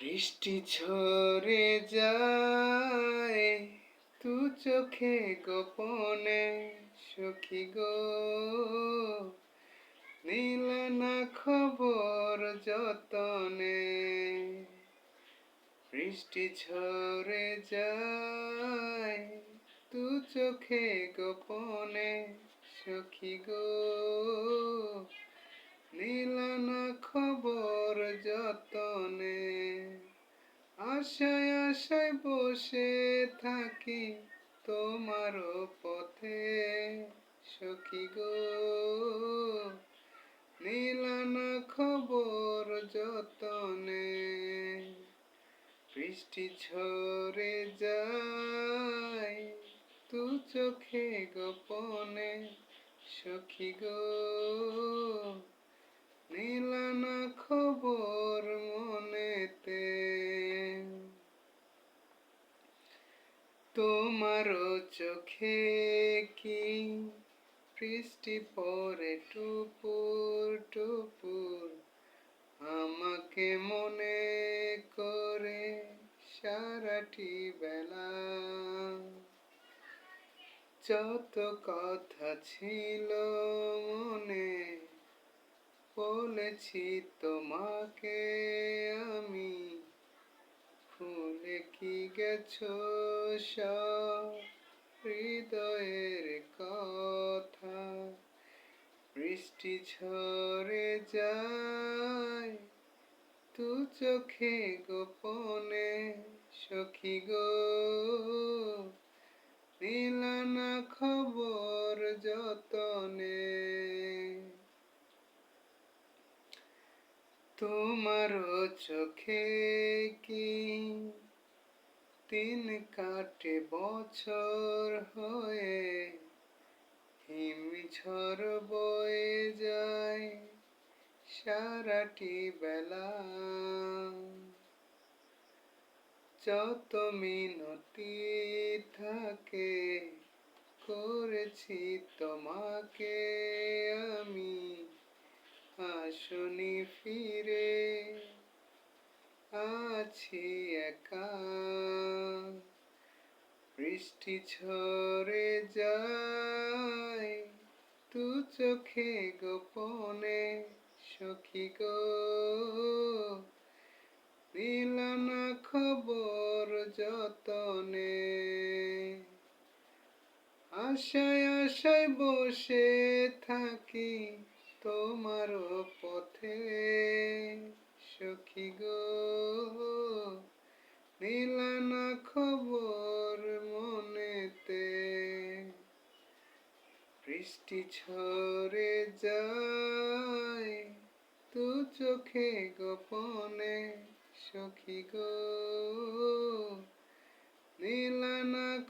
বৃষ্টি ঝরে যায়, তু চোখে গোপনে সখী গো। নীল না খবর যতনে বৃষ্টি ঝরে যায়, তু চোখে গোপনে সখী গো। আশায় আশায় বসে থাকি তোমার পথে। সখী গো, নীলানা খবর যতনে, বৃষ্টি ঝরে যায় তু চোখে গোপনে। সখী গো, নীলানা তোমার চোখে কি বৃষ্টি পরে টুপুর টুপুর? আমাকে মনে করে সারাটি বেলা। যত কথা ছিল মনে বলেছি তোমাকে আমি। ভুলে কি গেছো? হৃদয়ের কথা বৃষ্টি ঝরে যায়, তু চোখে গোপনে সখী গো। নীলানা খবর যতনে তোমার চোখে কি দিন কাটে বছর হয়ে হিম ঝড় বয়ে যায় সারাটি বেলা। যত মিনতি থাকে করেছি তোমাকে আমি, আসনি ফিরে, আছি একা বৃষ্টি ঝরে যায়, তু চোখে গোপনে সখী গো। নীলানা খবর যতনে, আশায় আশায় বসে থাকি তোমার পথে সখী গো। নীলানা খবর বৃষ্টি ঝরে যায়। তু চোখে গোপনে সখী গো। নীলানা